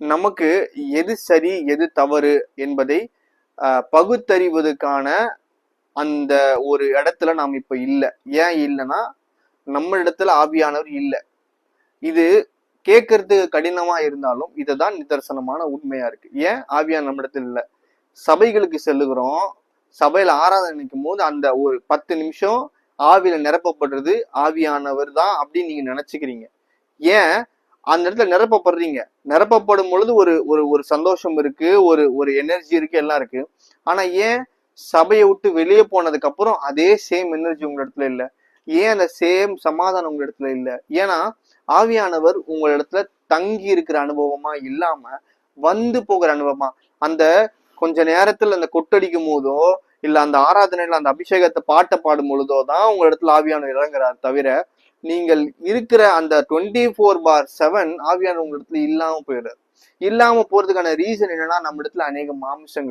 நமக்கு எது சரி எது தவறு என்பதை பகுத்தறிவதற்கான அந்த ஒரு இடத்துல நாம் இப்ப இல்லை. ஏன் இல்லைன்னா நம்ம இடத்துல ஆவியானவர் இல்லை. இது கேட்கறதுக்கு கடினமா இருந்தாலும் இதுதான் நிதர்சனமான உண்மையா இருக்கு. ஏன் ஆவியான நம்ம இடத்துல இல்லை? சபைகளுக்கு செல்லுகிறோம். சபையில ஆராதனை நிற்கும் போது அந்த ஒரு பத்து நிமிஷம் ஆவியில நிரப்பப்படுறது ஆவியானவர் தான் அப்படின்னு நீங்க நினைச்சுக்கிறீங்க. ஏன் அந்த இடத்துல நிரப்பப்படுறீங்க. நிரப்பப்படும் பொழுது ஒரு ஒரு ஒரு சந்தோஷம் இருக்கு ஒரு ஒரு எனர்ஜி இருக்கு எல்லாம் இருக்கு. ஆனா ஏன் சபையை விட்டு வெளியே போனதுக்கு அப்புறம் அதே சேம் எனர்ஜி உங்க இடத்துல இல்ல? ஏன் அந்த சேம் சமாதானம் உங்க இடத்துல இல்ல? ஏன்னா ஆவியானவர் உங்க இடத்துல தங்கி இருக்கிற அனுபவமா இல்லாம வந்து போகிற அனுபவமா அந்த கொஞ்ச நேரத்துல அந்த கொட்டடிக்கும் போதோ இல்ல அந்த ஆராதனையில அந்த அபிஷேகத்தை பாட்டை பாடும் பொழுதோ தான் உங்க இடத்துல ஆவியானவர் இறங்குறார் தவிர நீங்கள் இருக்கிற அந்த டுவெண்ட்டி ஃபோர் பார் செவன் ஆவியானவர் உங்க இடத்துல இல்லாம போயிடுறாரு. இல்லாம போறதுக்கான ரீசன் என்னன்னா நம்ம இடத்துல அநேக மாமிசங்கள்